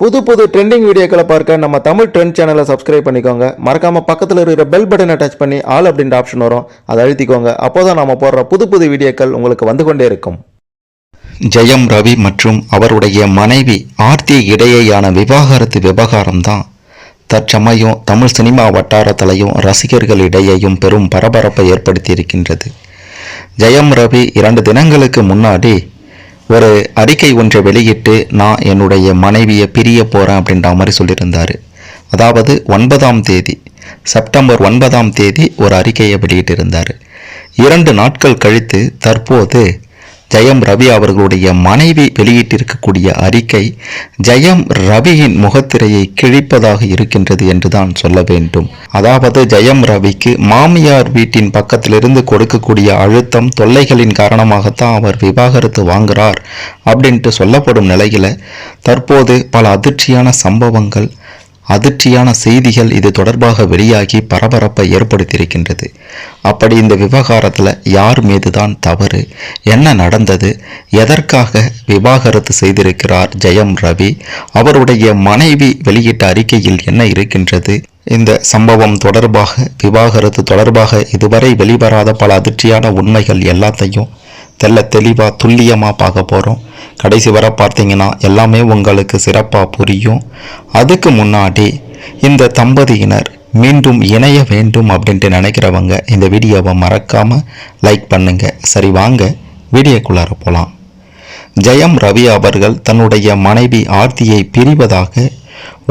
புது புது ட்ரெண்டிங் வீடியோக்களை பார்க்க நம்ம தமிழ் ட்ரெண்ட் சேனலை சப்ஸ்கிரைப் பண்ணிக்கோங்க. மறக்காமல் பக்கத்தில் இருக்கிற பெல் பட்டனை டச் பண்ணி ஆல் அப்படின்ற ஆப்ஷன் வரும். அதை அழுத்திக்கோங்க. அப்போதான் நம்ம போடுற புது புது வீடியோக்கள் உங்களுக்கு வந்து கொண்டே இருக்கும். ஜெயம் ரவி மற்றும் அவருடைய மனைவி ஆர்த்தி இடையேயான விவாகரத்து விவகாரம்தான் தற்சமயம் தமிழ் சினிமா வட்டாரத்திலையும் ரசிகர்களிடையேயும் பெரும் பரபரப்பை ஏற்படுத்தி இருக்கின்றது ஜெயம் ரவி இரண்டு தினங்களுக்கு முன்னாடி ஒரு அறிக்கை ஒன்றை வெளியிட்டு நான் என்னுடைய மனைவியை பிரிய போகிறேன் அப்படின்ற மாதிரி சொல்லியிருந்தார். அதாவது ஒன்பதாம் தேதி செப்டம்பர் ஒன்பதாம் தேதி ஒரு அறிக்கையை வெளியிட்டிருந்தார். இரண்டு நாட்கள் கழித்து தற்போது ஜெயம் ரவி அவர்களுடைய மனைவி வெளியிட்டிருக்கக்கூடிய அறிக்கை ஜெயம் ரவியின் முகத்திரையை கிழிப்பதாக இருக்கின்றது என்றுதான் சொல்ல வேண்டும். அதாவது ஜெயம் ரவிக்கு மாமியார் வீட்டின் பக்கத்திலிருந்து கொடுக்கக்கூடிய அழுத்தம் தொல்லைகளின் காரணமாகத்தான் அவர் விவாகரத்து வாங்குகிறார் அப்படின்ட்டு சொல்லப்படும் நிலையில் தற்போது பல அதிர்ச்சியான சம்பவங்கள் அதிர்ச்சியான செய்திகள் இது தொடர்பாக வெளியாகி பரபரப்பை ஏற்படுத்தியிருக்கின்றது. அப்படி இந்த விவகாரத்தில் யார் மீது தான் தவறு? என்ன நடந்தது? எதற்காக விவாகரத்து செய்திருக்கிறார் ஜெயம் ரவி? அவருடைய மனைவி வெளியிட்ட அறிக்கையில் என்ன இருக்கின்றது? இந்த சம்பவம் தொடர்பாக விவாகரத்து தொடர்பாக இதுவரை வெளிவராத பல அதிர்ச்சியான உண்மைகள் எல்லாத்தையும் தெல்ல தெளிவாக துல்லியமாக பார்க்க போகிறோம் கடைசி வரை பார்த்தீங்கன்னா எல்லாமே உங்களுக்கு சிறப்பாக புரியும். அதுக்கு முன்னாடி இந்த தம்பதியினர் மீண்டும் இணைய வேண்டும் அப்படின்ட்டு நினைக்கிறவங்க இந்த வீடியோவை மறக்காமல் லைக் பண்ணுங்க. சரி வாங்க வீடியோக்குள்ளார போகலாம் ஜெயம் ரவி அவர்கள் தன்னுடைய மனைவி ஆர்த்தியை பிரிவதாக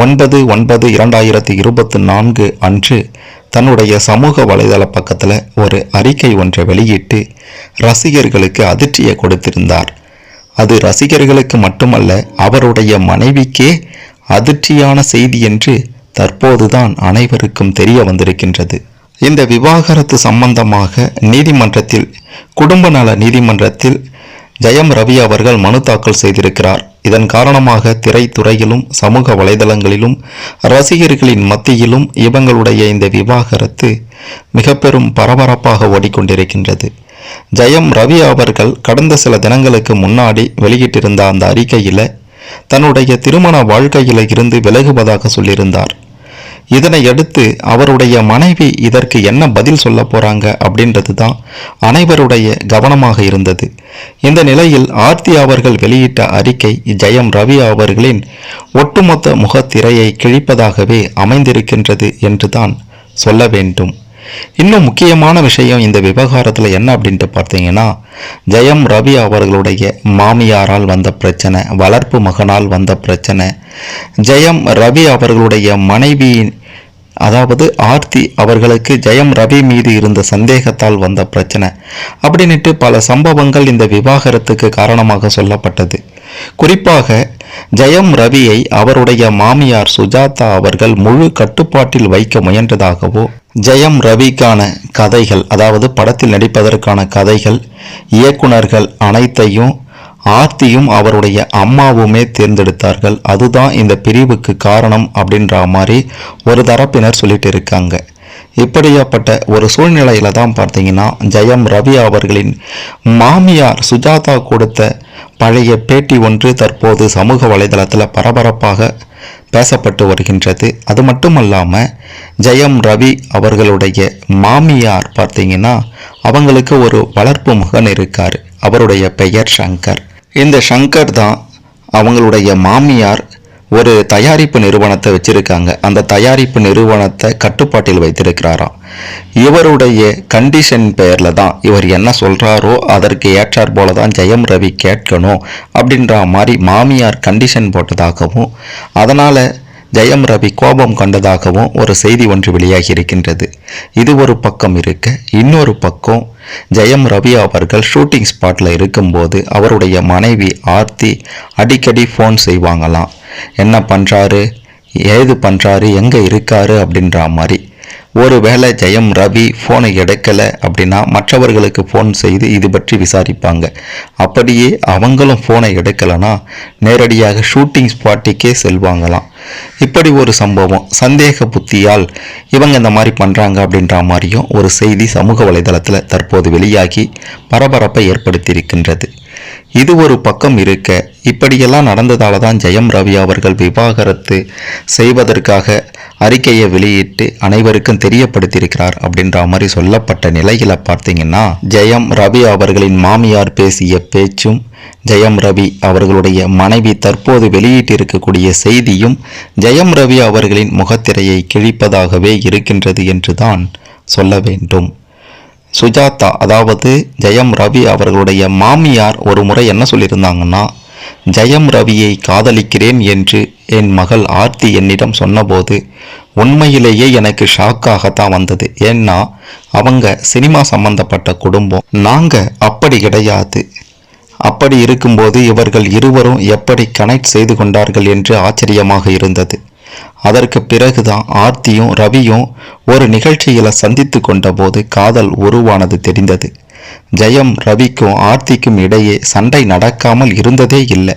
ஒன்பது ஒன்பது இரண்டாயிரத்தி இருபத்தி நான்கு அன்று தன்னுடைய சமூக வலைதள பக்கத்தில் ஒரு அறிக்கை ஒன்றை வெளியிட்டு ரசிகர்களுக்கு அதிர்ச்சியை கொடுத்திருந்தார். அது ரசிகர்களுக்கு மட்டுமல்ல அவருடைய மனைவிக்கே அதிர்ச்சியான செய்தி என்று தற்போதுதான் அனைவருக்கும் தெரிய வந்திருக்கின்றது. இந்த விவாகரத்து சம்பந்தமாக நீதிமன்றத்தில் குடும்ப நல நீதிமன்றத்தில் ஜெயம் ரவி அவர்கள் மனு தாக்கல் செய்திருக்கிறார். இதன் காரணமாக திரைத்துறையிலும் சமூக வலைதளங்களிலும் ரசிகர்களின் மத்தியிலும் இவங்களுடைய இந்த விவாகரத்து மிக பெரும் பரபரப்பாக ஓடிக்கொண்டிருக்கின்றது. ஜெயம் ரவி அவர்கள் கடந்த சில தினங்களுக்கு முன்னாடி வெளியிட்டிருந்த அந்த அறிக்கையில் தன்னுடைய திருமண வாழ்க்கையில இருந்து விலகுவதாக சொல்லியிருந்தார். இதனையடுத்து அவருடைய மனைவி இதற்கு என்ன பதில் சொல்ல போறாங்க அப்படின்றது தான் அனைவருடைய கவனமாக இருந்தது. இந்த நிலையில் ஆர்த்தி அவர்கள் வெளியிட்ட அறிக்கை ஜெயம் ரவி அவர்களின் ஒட்டுமொத்த முகத்திரையை கிழிப்பதாகவே அமைந்திருக்கின்றது என்றுதான் சொல்ல வேண்டும். இன்னும் முக்கியமான விஷயம் இந்த விவகாரத்தில் என்ன அப்படின்ட்டு பார்த்தீங்கன்னா ஜெயம் ரவி அவர்களுடைய மாமியாரால் வந்த பிரச்சனை வளர்ப்பு மகனால் வந்த பிரச்சனை ஜெயம் ரவி அவர்களுடைய மனைவியின் அதாவது ஆர்த்தி அவர்களுக்கு ஜெயம் ரவி மீது இருந்த சந்தேகத்தால் வந்த பிரச்சனை அப்படின்னுட்டு பல சம்பவங்கள் இந்த விவாகரத்துக்கு காரணமாக சொல்லப்பட்டது. குறிப்பாக ஜெயம் ரவியை அவருடைய மாமியார் சுஜாதா அவர்கள் முழு கட்டுப்பாட்டில் வைக்க முயன்றதாகவோ ஜெயம் ரவிக்கான கதைகள் அதாவது படத்தில் நடிப்பதற்கான கதைகள் இயக்குனர்கள் அனைத்தையும் ஆர்த்தியும் அவருடைய அம்மாவுமே தேர்ந்தெடுத்தார்கள். அதுதான் இந்த பிரிவுக்கு காரணம் அப்படின்ற மாதிரி ஒரு தரப்பினர் சொல்லிட்டு இருக்காங்க. இப்படியாப்பட்ட ஒரு சூழ்நிலையில தான் பார்த்தீங்கன்னா ஜெயம் ரவி அவர்களின் மாமியார் சுஜாதா கொடுத்த பழைய பேட்டி ஒன்று தற்போது சமூக வலைதளத்தில் பரபரப்பாக பேசப்பட்டு வருகின்றது. அது மட்டுமல்லாமல் ஜெயம் ரவி அவர்களுடைய மாமியார் பார்த்தீங்கன்னா அவங்களுக்கு ஒரு வளர்ப்பு மகன் இருக்கார். அவருடைய பெயர் சங்கர். இந்த சங்கர் தான் அவங்களுடைய மாமியார் ஒரு தயாரிப்பு நிறுவனத்தை வச்சிருக்காங்க. அந்த தயாரிப்பு நிறுவனத்தை கட்டுப்பாட்டில் வைத்திருக்கிறாராம். இவருடைய கண்டிஷன் பெயரில் தான் இவர் என்ன சொல்கிறாரோ அதற்கு ஏற்றாற் போல தான் ஜெயம் ரவி கேட்கணும் அப்படின்ற மாதிரி மாமியார் கண்டிஷன் போட்டதாகவும் அதனால் ஜெயம் ரவி கோபம் கண்டதாகவும் ஒரு செய்தி ஒன்று வெளியாகி இருக்கின்றது. இது ஒரு பக்கம் இருக்க இன்னொரு பக்கம் ஜெயம் ரவி அவர்கள் ஷூட்டிங் ஸ்பாட்டில் இருக்கும்போது அவருடைய மனைவி ஆர்த்தி அடிக்கடி ஃபோன் செய்வாங்களாம். என்ன பண்ணுறாரு ஏது பண்ணுறாரு எங்கே இருக்காரு? அப்படின்ற மாதிரி. ஒருவேளை ஜெயம் ரவி ஃபோனை எடுக்கலை அப்படின்னா மற்றவர்களுக்கு ஃபோன் செய்து இது பற்றி விசாரிப்பாங்க. அப்படியே அவங்களும் ஃபோனை எடுக்கலைன்னா நேரடியாக ஷூட்டிங் ஸ்பாட்டுக்கே செல்வாங்களாம். இப்படி ஒரு சம்பவம். சந்தேக புத்தியால் இவங்க இந்த மாதிரி பண்ணுறாங்க அப்படின்ற மாதிரியும் ஒரு செய்தி சமூக வலைதளத்தில் தற்போது வெளியாகி பரபரப்பை ஏற்படுத்தியிருக்கின்றது. இது ஒரு பக்கம் இருக்க இப்படியெல்லாம் நடந்ததால தான் ஜெயம் ரவி அவர்கள் விவாகரத்து செய்வதற்காக அறிக்கையை வெளியிட்டு அனைவருக்கும் தெரியப்படுத்தியிருக்கிறார் அப்படின்ற மாதிரி சொல்லப்பட்ட நிலையில பார்த்தீங்கன்னா ஜெயம் ரவி அவர்களின் மாமியார் பேசிய பேச்சும் ஜெயம் ரவி அவர்களுடைய மனைவி தற்போது வெளியிட்டிருக்கக்கூடிய செய்தியும் ஜெயம் ரவி அவர்களின் முகத்திரையை கிழிப்பதாகவே இருக்கின்றது என்றுதான் சொல்ல வேண்டும். சுஜாதா அதாவது ஜெயம் ரவி அவர்களுடைய மாமியார் ஒரு முறை என்ன சொல்லியிருந்தாங்கன்னா ஜெயம் ரவியை காதலிக்கிறேன் என்று என் மகள் ஆர்த்தி என்னிடம் சொன்னபோது உண்மையிலேயே எனக்கு ஷாக்காகத்தான் வந்தது. ஏன்னா அவங்க சினிமா சம்பந்தப்பட்ட குடும்பம். நாங்கள் அப்படி கிடையாது. அப்படி இருக்கும்போது இவர்கள் இருவரும் எப்படி கனெக்ட் செய்து கொண்டார்கள் என்று ஆச்சரியமாக இருந்தது. அதற்கு பிறகுதான் ஆர்த்தியும் ரவியும் ஒரு நிகழ்ச்சியில் சந்தித்து கொண்டபோது காதல் உருவானது தெரிந்தது. ஜெயம் ரவிக்கும் ஆர்த்திக்கும் இடையே சண்டை நடக்காமல் இருந்ததே இல்லை.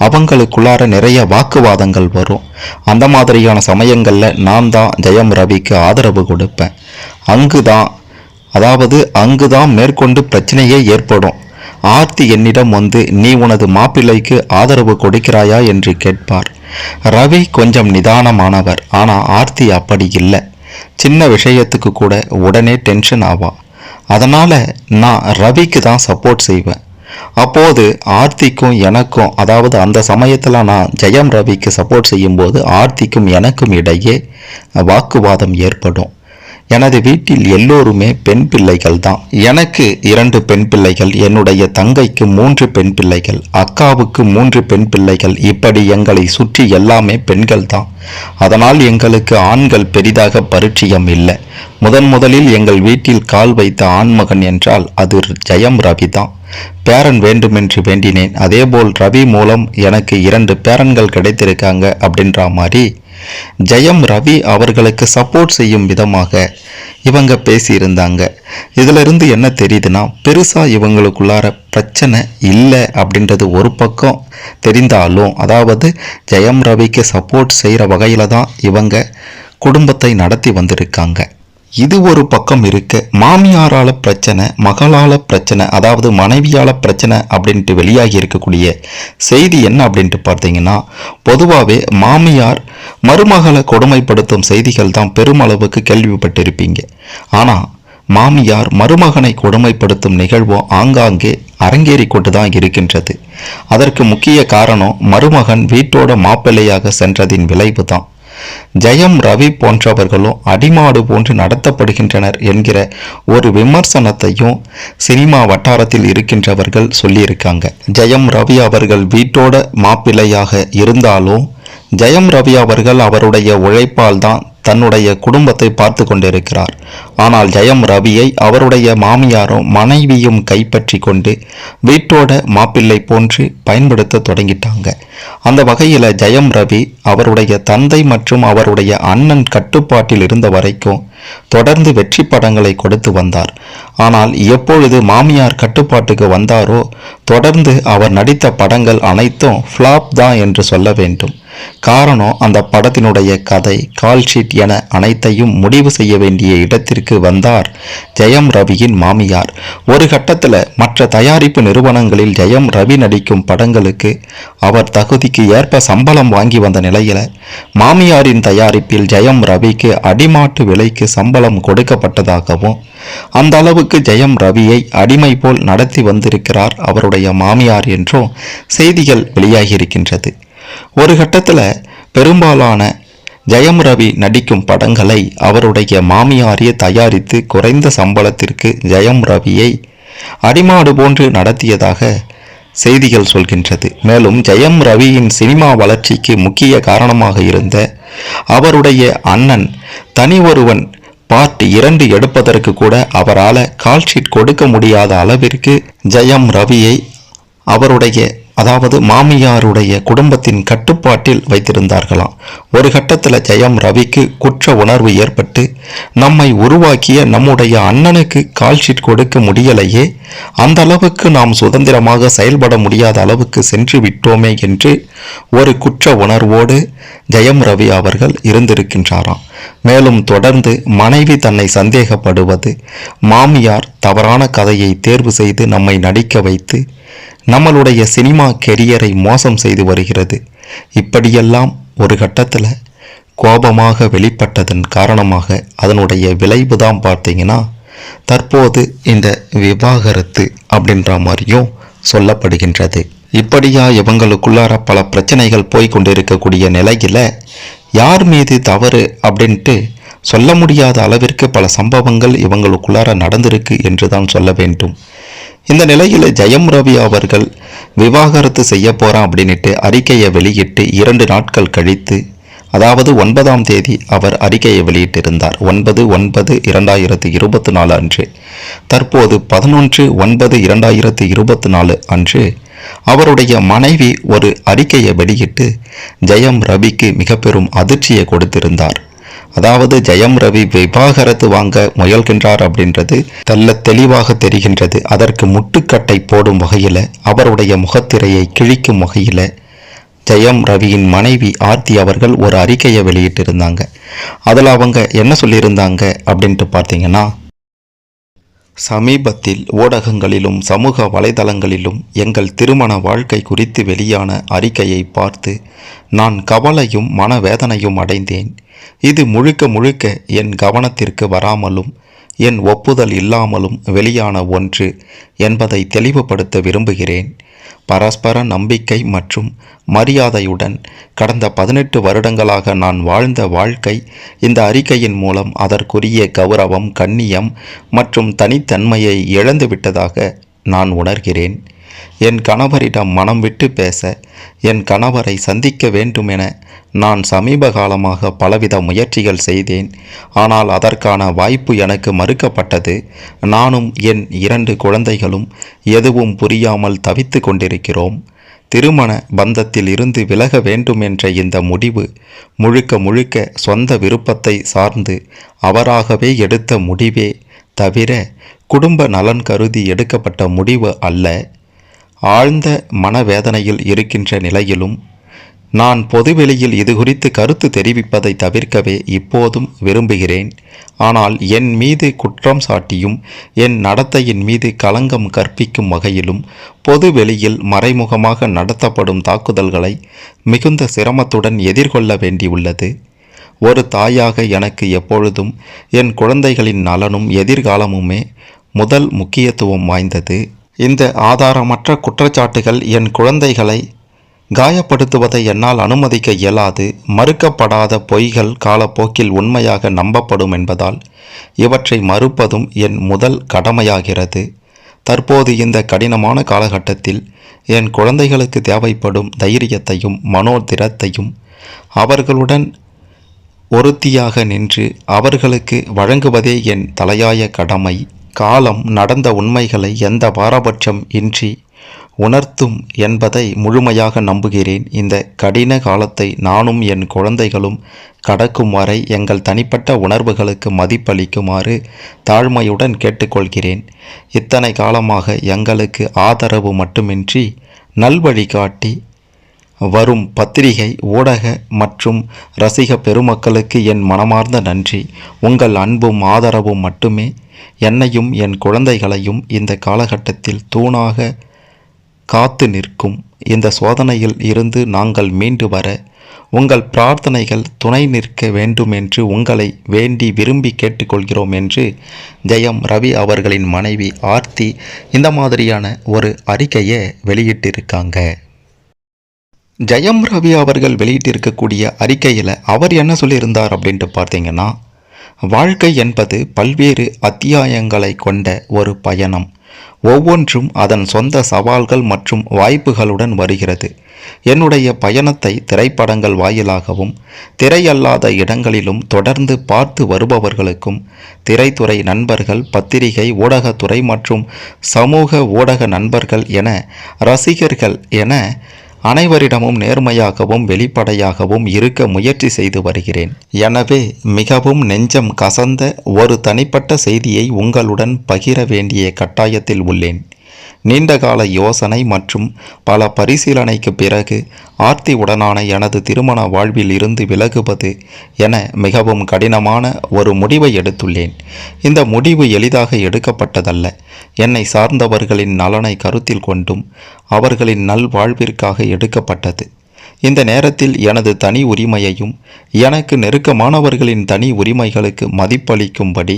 அவங்களுக்குள்ளார நிறைய வாக்குவாதங்கள் வரும். அந்த மாதிரியான சமயங்களில் நான் தான் ஜெயம் ரவிக்கு ஆதரவு கொடுப்பேன். அங்குதான் அதாவது அங்குதான் மேற்கொண்டு பிரச்சனையே ஏற்படும். ஆர்த்தி என்னிடம் வந்து நீ உனது மாப்பிள்ளைக்கு ஆதரவு கொடுக்கிறாயா? என்று கேட்பார். ரவி கொஞ்சம் நிதானமானவர். ஆனால் ஆர்த்தி அப்படி இல்லை. சின்ன விஷயத்துக்கு கூட உடனே டென்ஷன் ஆவா. அதனால் நான் ரவிக்கு தான் சப்போர்ட் செய்வேன். அப்போது ஆர்த்திக்கும் எனக்கும் அதாவது அந்த சமயத்தில் நான் ஜெயம் ரவிக்கு சப்போர்ட் செய்யும்போது ஆர்த்திக்கும் எனக்கும் இடையே வாக்குவாதம் ஏற்படும். எனது வீட்டில் எல்லோருமே பெண் பிள்ளைகள் தான். எனக்கு இரண்டு பெண் பிள்ளைகள் என்னுடைய தங்கைக்கு மூன்று பெண் பிள்ளைகள் அக்காவுக்கு மூன்று பெண் பிள்ளைகள். இப்படி எங்களை சுற்றி எல்லாமே பெண்கள் தான். அதனால் எங்களுக்கு ஆண்கள் பெரிதாக பரிச்சயம் இல்லை. முதன் முதலில் எங்கள் வீட்டில் கால் வைத்த ஆண்மகன் என்றால் அது ஜெயம் ரவி தான். பேரன் வேண்டுமென்று வேண்டினேன். அதேபோல் ரவி மூலம் எனக்கு இரண்டு பேரன்கள் கிடைத்திருக்காங்க அப்படின்ற மாதிரி ஜெயம் ரவி அவர்களுக்கு சப்போர்ட் செய்யும் விதமாக இவங்க பேசியிருந்தாங்க. இதுல இருந்து என்ன தெரியுதுன்னா பெருசா இவங்களுக்குள்ளார பிரச்சனை இல்லை அப்படின்றது ஒரு பக்கம் தெரிந்தாலும் அதாவது ஜெயம் ரவிக்கு சப்போர்ட் செய்கிற வகையில தான் இவங்க குடும்பத்தை நடத்தி வந்திருக்காங்க. இது ஒரு பக்கம் இருக்க மாமியாரால பிரச்சனை மகளால பிரச்சனை அதாவது மனைவியால பிரச்சனை அப்படின்ட்டு வெளியாகி இருக்கக்கூடிய செய்தி என்ன அப்படின்ட்டு பார்த்தீங்கன்னா பொதுவாகவே மாமியார் மருமகளை கொடுமைப்படுத்தும் செய்திகள் தான் பெருமளவுக்கு கேள்விப்பட்டிருப்பீங்க. ஆனால் மாமியார் மருமகனை கொடுமைப்படுத்தும் நிகழ்வும் ஆங்காங்கே அரங்கேறி கொண்டு தான் இருக்கின்றது. அதற்கு முக்கிய காரணம் மருமகன் வீட்டோட மாப்பிள்ளையாக சென்றதின் விளைவு தான் ஜெயம் ரவி போன்றவர்களும் அடிமாடு போன்று நடத்தப்படுகின்றனர் என்கிற ஒரு விமர்சனத்தையும் சினிமா வட்டாரத்தில் இருக்கின்றவர்கள் சொல்லியிருக்காங்க. ஜெயம் ரவி அவர்கள் வீட்டோட மாப்பிள்ளையாக இருந்தாலும் ஜெயம் ரவி அவர்கள் அவருடைய உழைப்பால் தான் தன்னுடைய குடும்பத்தை பார்த்து கொண்டிருக்கிறார் ஆனால் ஜெயம் ரவியை அவருடைய மாமியாரும் மனைவியும் கைப்பற்றி கொண்டு வீட்டோட மாப்பிள்ளை போன்று பயன்படுத்த தொடங்கிட்டாங்க. அந்த வகையில் ஜெயம் ரவி அவருடைய தந்தை மற்றும் அவருடைய அண்ணன் கட்டுப்பாட்டில் இருந்த வரைக்கும் தொடர்ந்து வெற்றி படங்களை கொடுத்து வந்தார். ஆனால் எப்பொழுது மாமியார் கட்டுப்பாட்டுக்கு வந்தாரோ தொடர்ந்து அவர் நடித்த படங்கள் அனைத்தும் ஃப்ளாப் தான் என்று சொல்ல வேண்டும். காரணம் அந்த படத்தினுடைய கதை கால்ஷீட் என அனைத்தையும் முடிவு செய்ய வேண்டிய இடத்திற்கு வந்தார் ஜெயம் ரவியின் மாமியார். ஒரு கட்டத்தில் மற்ற தயாரிப்பு நிறுவனங்களில் ஜெயம் ரவி நடிக்கும் படங்களுக்கு அவர் தகுதிக்கு ஏற்ப சம்பளம் வாங்கி வந்த நிலையில மாமியாரின் தயாரிப்பில் ஜெயம் ரவிக்கு அடிமாட்டு விலைக்கு சம்பளம் கொடுக்கப்பட்டதாகவும் அந்த அளவுக்கு ஜெயம் ரவியை அடிமை போல் நடத்தி வந்திருக்கிறார் அவருடைய மாமியார் என்றும் செய்திகள் வெளியாகியிருக்கின்றது ஒரு கட்டத்தில் பெரும்பாலான ஜெயம் ரவி நடிக்கும் படங்களை அவருடைய மாமியாரே தயாரித்து குறைந்த சம்பளத்திற்கு ஜெயம் ரவியை அடிமாடு போன்று நடத்தியதாக செய்திகள் சொல்கின்றது. மேலும் ஜெயம் ரவியின் சினிமா வளர்ச்சிக்கு முக்கிய காரணமாக இருந்த அவருடைய அண்ணன் தனி ஒருவன் பார்ட் இரண்டு எடுப்பதற்கு கூட அவரால் கால்ஷீட் கொடுக்க முடியாத அளவிற்கு ஜெயம் ரவியை அவருடைய அதாவது மாமியாருடைய குடும்பத்தின் கட்டுப்பாட்டில் வைத்திருந்தார்களாம். ஒரு கட்டத்தில் ஜெயம் ரவிக்கு குற்ற உணர்வு ஏற்பட்டு நம்மை உருவாக்கிய நம்முடைய அண்ணனுக்கு கால்ஷீட் கொடுக்க முடியலையே அந்த அளவுக்கு நாம் சுதந்திரமாக செயல்பட முடியாத அளவுக்கு சென்று விட்டோமே என்று ஒரு குற்ற உணர்வோடு ஜெயம் ரவி அவர்கள் இருந்திருக்கின்றாராம். மேலும் தொடர்ந்து மனைவி தன்னை சந்தேகப்படுவது மாமியார் தவறான கதையை தேர்வு செய்து நம்மை நடிக்க வைத்து நம்மளுடைய சினிமா கெரியரை மோசம் செய்து வருகிறது. இப்படியெல்லாம் ஒரு கட்டத்தில் கோபமாக வெளிப்பட்டதன் காரணமாக அதனுடைய விளைவு தான் பார்த்தீங்கன்னா தற்போது இந்த விவாகரத்து அப்படின்ற மாதிரியும் சொல்லப்படுகின்றது. இப்படியா இவங்களுக்குள்ளார பல பிரச்சனைகள் போய்கொண்டிருக்கக்கூடிய நிலையில் யார் மீது தவறு அப்படின்ட்டு சொல்ல முடியாத அளவிற்கு பல சம்பவங்கள் இவங்களுக்குள்ளார நடந்திருக்கு என்று தான் சொல்ல வேண்டும். இந்த நிலையில் ஜெயம் ரவி அவர்கள் விவாகரத்து செய்ய போகிறான் அப்படின்ட்டு அறிக்கையை வெளியிட்டு இரண்டு நாட்கள் கழித்து அதாவது ஒன்பதாம் தேதி அவர் அறிக்கையை வெளியிட்டிருந்தார். ஒன்பது ஒன்பது இரண்டாயிரத்தி இருபத்தி நாலு அன்று. தற்போது பதினொன்று ஒன்பது இரண்டாயிரத்தி இருபத்தி நாலு அன்று அவருடைய மனைவி ஒரு அறிக்கையை வெளியிட்டு ஜெயம் ரவிக்கு மிக பெரும் அதிர்ச்சியை கொடுத்திருந்தார். அதாவது ஜெயம் ரவி விவாகரத்து வாங்க முயல்கின்றார் அப்படின்றது தெல்ல தெளிவாக தெரிகின்றது. அதற்கு முட்டுக்கட்டை போடும் வகையில் அவருடைய முகத்திரையை கிழிக்கும் வகையில் ஜெயம் ரவியின் மனைவி ஆர்த்தி அவர்கள் ஒரு அறிக்கையை வெளியிட்டிருந்தாங்க. அதில் அவங்க என்ன சொல்லியிருந்தாங்க அப்படின்ட்டு பார்த்தீங்கன்னா சமீபத்தில் ஊடகங்களிலும் சமூக வலைதளங்களிலும் எங்கள் திருமண வாழ்க்கை குறித்து வெளியான அறிக்கையை பார்த்து நான் கவலையும் மனவேதனையும் அடைந்தேன். இது முழுக்க முழுக்க என் கவனத்திற்கு வராமலும் என் ஒப்புதல் இல்லாமலும் வெளியான ஒன்று என்பதை தெளிவுபடுத்த விரும்புகிறேன். பரஸ்பர நம்பிக்கை மற்றும் மரியாதையுடன் கடந்த பதினெட்டு வருடங்களாக நான் வாழ்ந்த வாழ்க்கை இந்த அறிக்கையின் மூலம் அதற்குரிய கௌரவம் கண்ணியம் மற்றும் தனித்தன்மையை இழந்துவிட்டதாக நான் உணர்கிறேன். என் கணவரிடம் மனம் விட்டு பேச என் கணவரை சந்திக்க வேண்டும் என நான் சமீப காலமாக பலவித முயற்சிகள் செய்தேன். ஆனால் அதற்கான வாய்ப்பு எனக்கு மறுக்கப்பட்டது. நானும் என் இரண்டு குழந்தைகளும் எதுவும் புரியாமல் தவித்து கொண்டிருக்கிறோம். திருமண பந்தத்தில் இருந்து விலக வேண்டும் என்ற இந்த முடிவு முழுக்க முழுக்க சொந்த விருப்பத்தை சார்ந்து அவராகவே எடுத்த முடிவே தவிர குடும்ப நலன் கருதி எடுக்கப்பட்ட முடிவு அல்ல. ஆழ்ந்த மனவேதனையில் இருக்கின்ற நிலையிலும் நான் பொதுவெளியில் இது குறித்து கருத்து தெரிவிப்பதை தவிர்க்கவே இப்போதும் விரும்புகிறேன். ஆனால் என் மீது குற்றம் சாட்டியும் என் நடத்தையின் மீது களங்கம் கற்பிக்கும் வகையிலும் பொதுவெளியில் மறைமுகமாக நடத்தப்படும் தாக்குதல்களை மிகுந்த சிரமத்துடன் எதிர்கொள்ள வேண்டியுள்ளது. ஒரு தாயாக எனக்கு எப்பொழுதும் என் குழந்தைகளின் நலனும் எதிர்காலமுமே முதல் முக்கியத்துவம் வாய்ந்தது. இந்த ஆதாரமற்ற குற்றச்சாட்டுகள் என் குழந்தைகளை காயப்படுத்துவதை என்னால் அனுமதிக்க இயலாது. மறுக்கப்படாத பொய்கள் காலப்போக்கில் உண்மையாக நம்பப்படும் என்பதால் இவற்றை மறுப்பதும் என் முதல் கடமையாகிறது. தற்போது இந்த கடினமான காலகட்டத்தில் என் குழந்தைகளுக்கு தேவைப்படும் தைரியத்தையும் மனோதிரத்தையும் அவர்களுடன் ஒருத்தியாக நின்று அவர்களுக்கு வழங்குவதே என் தலையாய கடமை. காலம் நடந்த உண்மைகளை எந்த பாரபட்சம் இன்றி உணர்த்தும் என்பதை முழுமையாக நம்புகிறேன். இந்த கடின காலத்தை நானும் என் குழந்தைகளும் கடக்கும் வரை எங்கள் தனிப்பட்ட உணர்வுகளுக்கு மதிப்பளிக்குமாறு தாழ்மையுடன் கேட்டுக்கொள்கிறேன். இத்தனை காலமாக எங்களுக்கு ஆதரவு மட்டுமின்றி நல்வழி காட்டி வரும் பத்திரிகை ஊடக மற்றும் ரசிக பெருமக்களுக்கு என் மனமார்ந்த நன்றி. உங்கள் அன்பும் ஆதரவும் மட்டுமே. என்னையும் என் குழந்தைகளையும் இந்த காலகட்டத்தில் தூணாக காத்து நிற்கும். இந்த சோதனையில் இருந்து நாங்கள் மீண்டு வர உங்கள் பிரார்த்தனைகள் துணை நிற்க வேண்டும் என்று உங்களை வேண்டி விரும்பி கேட்டுக்கொள்கிறோம் என்று ஜெயம் ரவி அவர்களின் மனைவி ஆர்த்தி இந்த மாதிரியான ஒரு அறிக்கையை வெளியிட்டிருக்காங்க. ஜெயம் ரவி அவர்கள் வெளியிட்டிருக்கக்கூடிய அறிக்கையில் அவர் என்ன சொல்லியிருந்தார் அப்படின்ட்டு பார்த்தீங்கன்னா வாழ்க்கை என்பது பல்வேறு அத்தியாயங்களை கொண்ட ஒரு பயணம். ஒவ்வொன்றும் அதன் சொந்த சவால்கள் மற்றும் வாய்ப்புகளுடன் வருகிறது. என்னுடைய பயணத்தை திரைப்படங்கள் வாயிலாகவும் திரையல்லாத இடங்களிலும் தொடர்ந்து பார்த்து வருபவர்களுக்கும் திரைத்துறை நண்பர்கள் பத்திரிகை ஊடகத்துறை மற்றும் சமூக ஊடக நண்பர்கள் என ரசிகர்கள் என அனைவரிடமும் நேர்மையாகவும் வெளிப்படையாகவும் இருக்க முயற்சி செய்து வருகிறேன். எனவே மிகவும் நெஞ்சம் கசந்த ஒரு தனிப்பட்ட செய்தியை உங்களுடன் பகிர வேண்டிய கட்டாயத்தில் உள்ளேன். நீண்டகால யோசனை மற்றும் பல பரிசீலனைக்கு பிறகு ஆர்த்தி உடனான எனது திருமண வாழ்வில் இருந்து விலகுவது என மிகவும் கடினமான ஒரு முடிவை எடுத்துள்ளேன். இந்த முடிவு எளிதாக எடுக்கப்பட்டதல்ல. என்னை சார்ந்தவர்களின் நலனை கருத்தில் கொண்டும் அவர்களின் நல்வாழ்விற்காக எடுக்கப்பட்டது. இந்த நேரத்தில் எனது தனி உரிமையையும் எனக்கு நெருக்கமானவர்களின் தனி உரிமைகளுக்கு மதிப்பளிக்கும்படி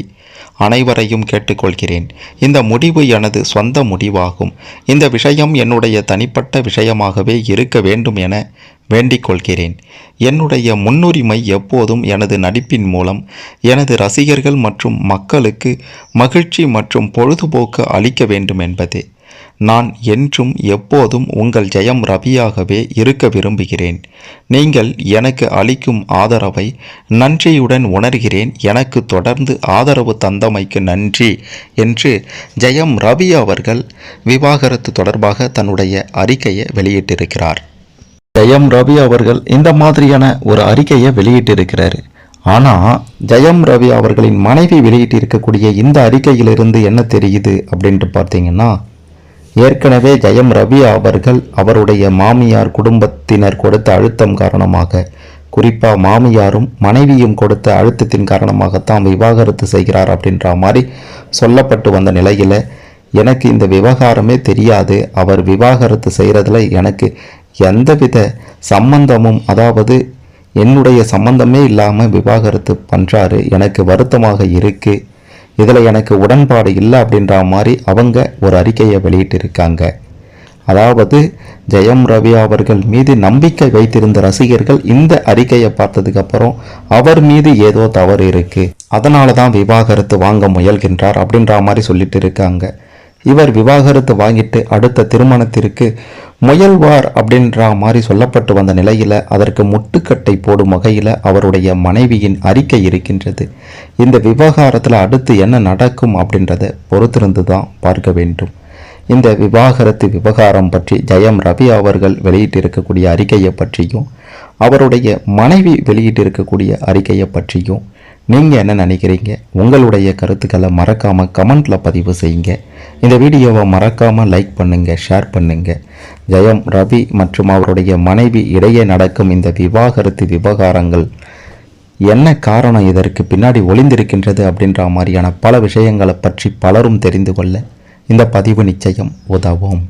அனைவரையும் கேட்டுக்கொள்கிறேன். இந்த முடிவு எனது சொந்த முடிவாகும். இந்த விஷயம் என்னுடைய தனிப்பட்ட விஷயமாகவே இருக்க வேண்டும் என வேண்டிக் கொள்கிறேன் என்னுடைய முன்னுரிமை எப்போதும் எனது நடிப்பின் மூலம் எனது ரசிகர்கள் மற்றும் மக்களுக்கு மகிழ்ச்சி மற்றும் பொழுதுபோக்கு அளிக்க வேண்டும் என்பதே. நான் என்றும் எப்போதும் உங்கள் ஜெயம் ரவியாகவே இருக்க விரும்புகிறேன். நீங்கள் எனக்கு அளிக்கும் ஆதரவை நன்றியுடன் உணர்கிறேன். எனக்கு தொடர்ந்து ஆதரவு தந்தமைக்கு நன்றி என்று ஜெயம் ரவி அவர்கள் விவாகரத்து தொடர்பாக தன்னுடைய அறிக்கையை வெளியிட்டிருக்கிறார். ஜெயம் ரவி அவர்கள் இந்த மாதிரியான ஒரு அறிக்கையை வெளியிட்டிருக்கிறார். ஆனால் ஜெயம் ரவி அவர்களின் மனைவி வெளியிட்டிருக்கக்கூடிய இந்த அறிக்கையிலிருந்து என்ன தெரியுது அப்படின்ட்டு பார்த்தீங்கன்னா ஏற்கனவே ஜெயம் ரவி அவர்கள் அவருடைய மாமியார் குடும்பத்தினர் கொடுத்த அழுத்தம் காரணமாக குறிப்பாக மாமியாரும் மனைவியும் கொடுத்த அழுத்தத்தின் காரணமாகத்தான் விவாகரத்து செய்கிறார் அப்படின்ற மாதிரி சொல்லப்பட்டு வந்த நிலையில் எனக்கு இந்த விவகாரமே தெரியாது. அவர் விவாகரத்து செய்கிறதுல எனக்கு எந்தவித சம்பந்தமும் அதாவது என்னுடைய சம்பந்தமே இல்லாமல் விவாகரத்து பண்ணுறாரு எனக்கு வருத்தமாக இருக்குது இதில் எனக்கு உடன்பாடு இல்லை அப்படின்ற மாதிரி அவங்க ஒரு அறிக்கையை வெளியிட்டிருக்காங்க. அதாவது ஜெயம் ரவி அவர்கள் மீது நம்பிக்கை வைத்திருந்த ரசிகர்கள் இந்த அறிக்கையை பார்த்ததுக்கப்புறம் அவர் மீது ஏதோ தவறு இருக்குது அதனால தான் விவாகரத்து வாங்க முயல்கின்றார் அப்படின்ற மாதிரி சொல்லிட்டு இருக்காங்க. இவர் விவாகரத்து வாங்கிட்டு அடுத்த திருமணத்திற்கு முயல்வார் அப்படின்ற மாதிரி சொல்லப்பட்டு வந்த நிலையில் அதற்கு முட்டுக்கட்டை போடும் வகையில் அவருடைய மனைவியின் அறிக்கை இருக்கின்றது. இந்த விவகாரத்தில் அடுத்து என்ன நடக்கும் அப்படின்றத பொறுத்திருந்து தான் பார்க்க வேண்டும். இந்த விவாகரத்து விவகாரம் பற்றி ஜெயம் ரவி அவர்கள் வெளியிட்டிருக்கக்கூடிய அறிக்கையை பற்றியும் அவருடைய மனைவி வெளியிட்டிருக்கக்கூடிய அறிக்கையை பற்றியும் நீங்கள் என்ன நினைக்கிறீங்க? உங்களுடைய கருத்துக்களை மறக்காமல் கமெண்ட்டில் பதிவு செய்யுங்க. இந்த வீடியோவை மறக்காமல் லைக் பண்ணுங்கள் ஷேர் பண்ணுங்கள் ஜெயம் ரவி மற்றும் அவருடைய மனைவி இடையே நடக்கும் இந்த விவாகரத்து விவகாரங்கள் என்ன காரணம் இதற்கு பின்னாடி ஒளிந்திருக்கின்றது அப்படின்ற மாதிரியான பல விஷயங்களை பற்றி பலரும் தெரிந்து கொள்ள இந்த பதிவு நிச்சயம் உதவும்.